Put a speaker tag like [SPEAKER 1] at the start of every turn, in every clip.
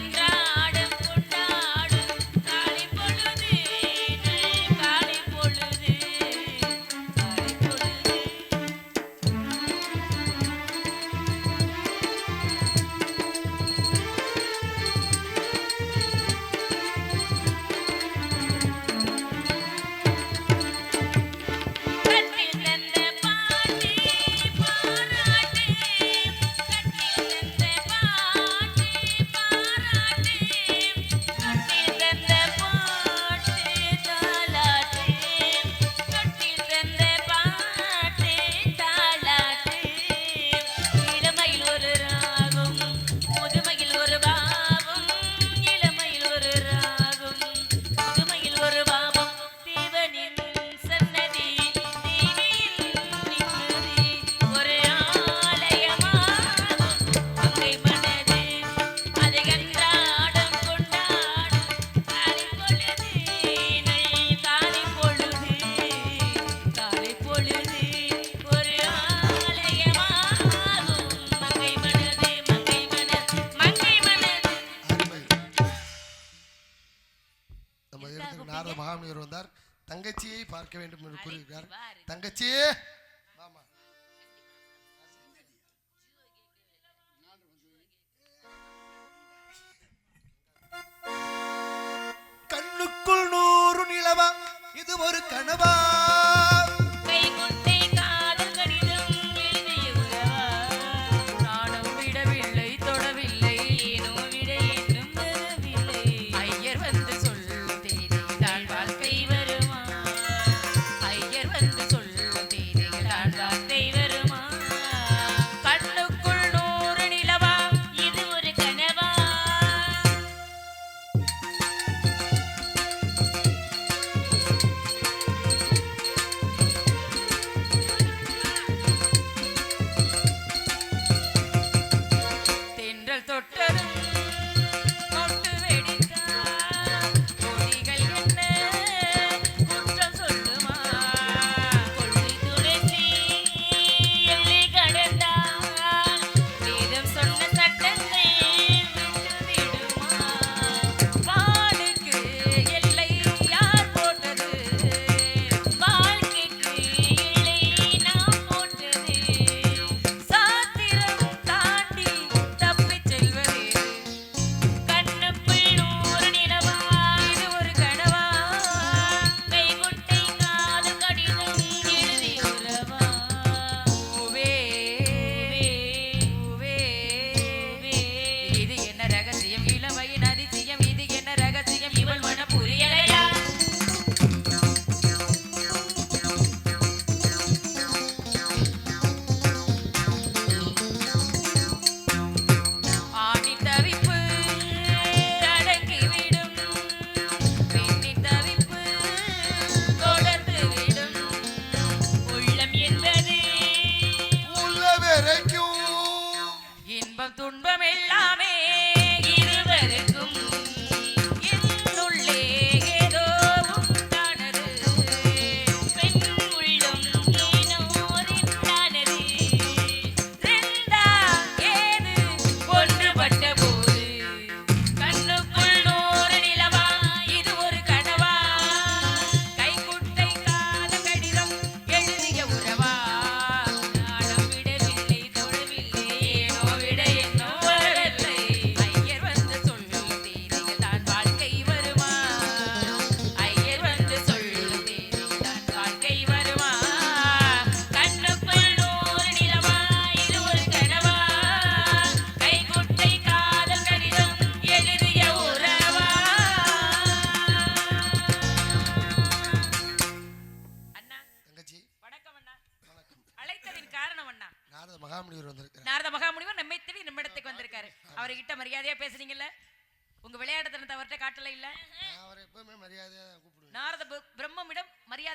[SPEAKER 1] vendrán. பார்க்க வேண்டும் என்று
[SPEAKER 2] கூறுகிறார்
[SPEAKER 1] தங்கச்சி! கண்ணுக்குள் நூறு நிலவா இது ஒரு கனவா?
[SPEAKER 2] இன்பம் துன்பம் எல்லாமே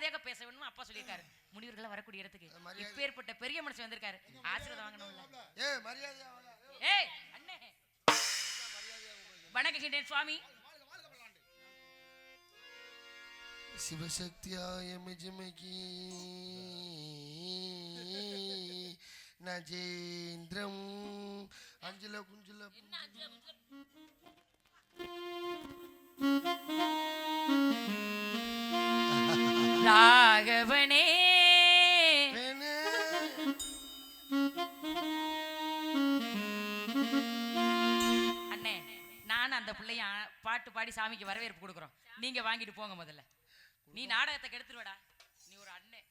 [SPEAKER 2] மரியாதையாக பேச வேணும்னு அப்பா சொல்லியிருக்காரு. முனிவர்களாக வரக்கூடிய இடத்துக்கு. இப்பேற்பட்ட பெரிய மனுஷன் வந்திருக்காரு. ஆசிரியர் வாங்கணும்ல. ஏய் அண்ணே. வணக்கம் சுவாமி.
[SPEAKER 1] சிவசக்தியாய மிஜிமகி நஜேந்திரம். அஞ்சல குஞ்சல?
[SPEAKER 2] ராகவனே. அண்ணே நானும் அந்த பிள்ளைய பாட்டு பாடி சாமிக்கு வரவேற்பு கொடுக்குறோம். நீங்க வாங்கிட்டு போங்க முதல்ல. நீ நாடகத்தை கெடுத்துருவடா. நீ ஒரு அண்ணே.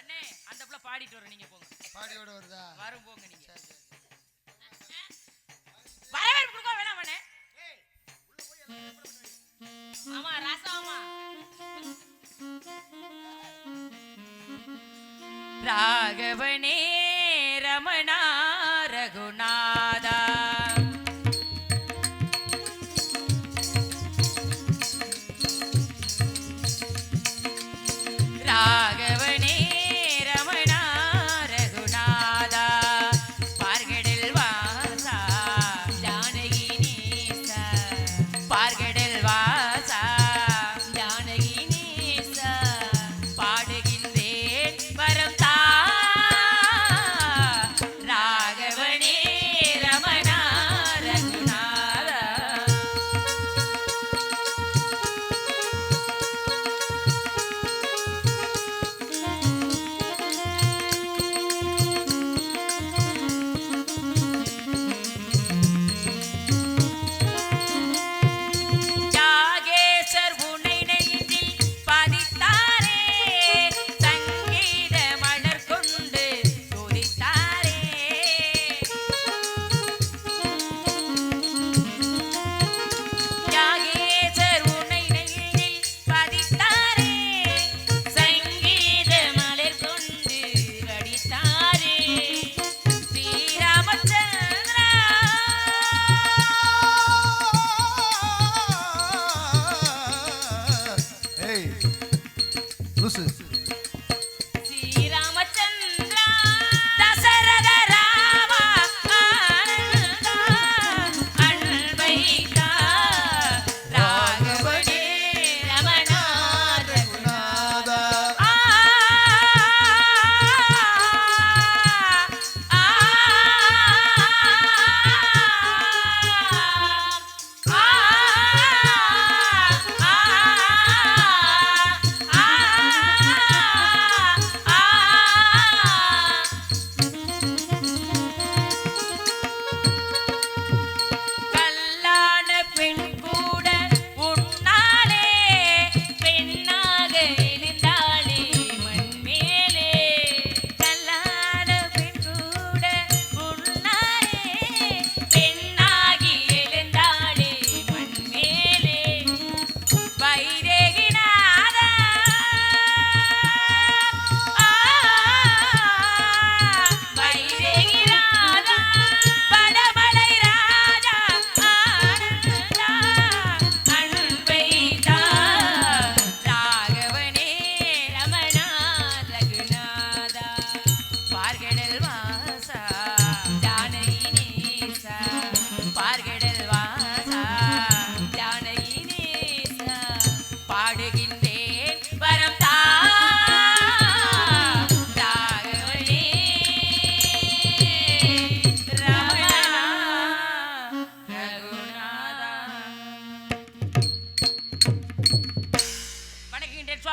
[SPEAKER 2] அண்ணே அந்த பிள்ளை பாடிட்டு வரும் நீங்க போங்க.
[SPEAKER 1] பாடியோட வருதா?
[SPEAKER 2] வரும் போங்க நீங்க. வரவேற்பு கொடுக்க வேணாம் அண்ணே? ஆமா ராசாமா ராகவனே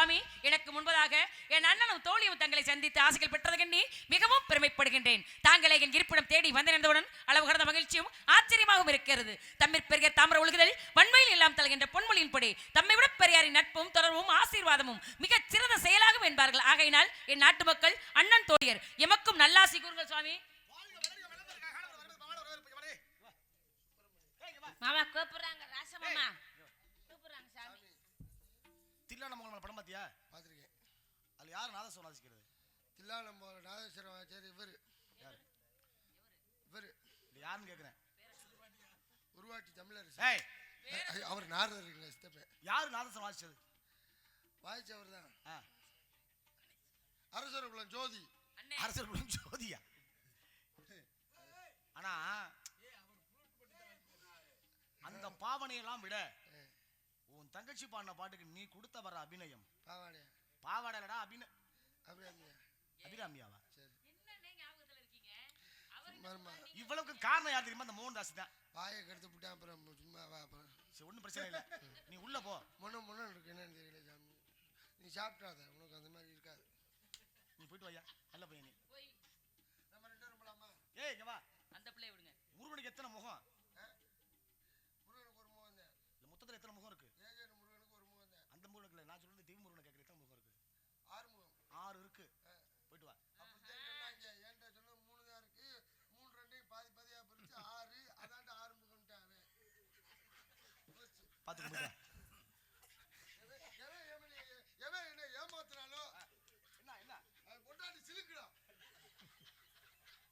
[SPEAKER 2] சுவாமி எனக்கு முன்பதாக என் அண்ணனும் தோழியும் தங்களை சந்தித்து ஆசைகள் பெற்றதற்கு நீ மிகவும் பெருமைப்படுகின்றேன் தாங்களை என் இருப்பிடம் தேடி வந்திருந்தவுடன் அளவு கடந்த மகிழ்ச்சியும் ஆச்சரியமாகவும் இருக்கிறது தம்மிற் பெரிய தாமர ஒழுகுதல் வன்மையில் எல்லாம் தழுகின்ற பொன்மொழியின்படி தம்மை விட பெரியாரின் நட்பும் தொடர்பும் ஆசீர்வாதமும் மிக சிறந்த செயலாகும் என்பார்கள் ஆகையினால் என் நாட்டு மக்கள் அண்ணன் தோழியர் எமக்கும் நல்லாசி கூறுங்கள் சுவாமி
[SPEAKER 1] மாமா கூப்பிடுறாங்க ராசமாமா
[SPEAKER 3] தில்லான மங்கலம் படம் பார்த்தியா
[SPEAKER 4] பார்த்துருக்கேன்
[SPEAKER 3] அதுல யார் நாதஸ்வரம் வாசிக்கிறது?
[SPEAKER 4] தில்லானம்போ நாதேஸ்வரம் ஆச்சாரி இவர்.
[SPEAKER 3] யார்?
[SPEAKER 4] இவர்.
[SPEAKER 3] இது யாருன்னு கேட்குறேன்
[SPEAKER 4] உருவாட்டி தமிழரசு.
[SPEAKER 3] ஏய்!
[SPEAKER 4] அவர் நாரதர் இருக்குல்ல சித்தப்பேன்
[SPEAKER 3] யார் நாதஸ்வரம் வாசிச்சது?
[SPEAKER 4] வாய்ச்சவர் தான்.
[SPEAKER 3] ஆ.
[SPEAKER 4] அரசர் குலம் ஜோதி.
[SPEAKER 2] அண்ணே.
[SPEAKER 3] அரசர் குலம் ஜோதியா? ஆனா அந்த பாவனையெல்லாம் விட உன் தங்கச்சி பாடின பாட்டுக்கு நீ கொடுத்த வர அபிநயம்.
[SPEAKER 4] பாவாடையா
[SPEAKER 3] பாவாடலடா அபின
[SPEAKER 4] அப்படியா
[SPEAKER 3] அபிராமியாவா?
[SPEAKER 4] சரி.
[SPEAKER 3] இவ்வளவுக்கு காரணம் யார் தெரியுமா? அந்த மோகன்தாஸ் தான்.
[SPEAKER 4] வாயை கெடுத்து விட்டேன் அப்புறம் சும்மா வா அப்புறம்.
[SPEAKER 3] சரி ஒன்றும் பிரச்சனை இல்லை. நீ உள்ள போ.
[SPEAKER 4] முன்ன முன்ன இருக்கு. என்னன்னு தெரியல சாமி. நீ சாப்பிட்டாத. உனக்கு அந்த மாதிரி இருக்காது.
[SPEAKER 3] நீ போயிட்டு வாயா நல்ல பையன் நீ.
[SPEAKER 2] போய்.
[SPEAKER 4] நம்ம ரெண்டு பேரும் போலாமா?
[SPEAKER 3] ஏய் இங்க வா.
[SPEAKER 2] அந்த பிள்ளைய விடுங்க.
[SPEAKER 3] முருகனுக்கு எத்தனை முகம்?
[SPEAKER 4] பாதியா பிரிச்சு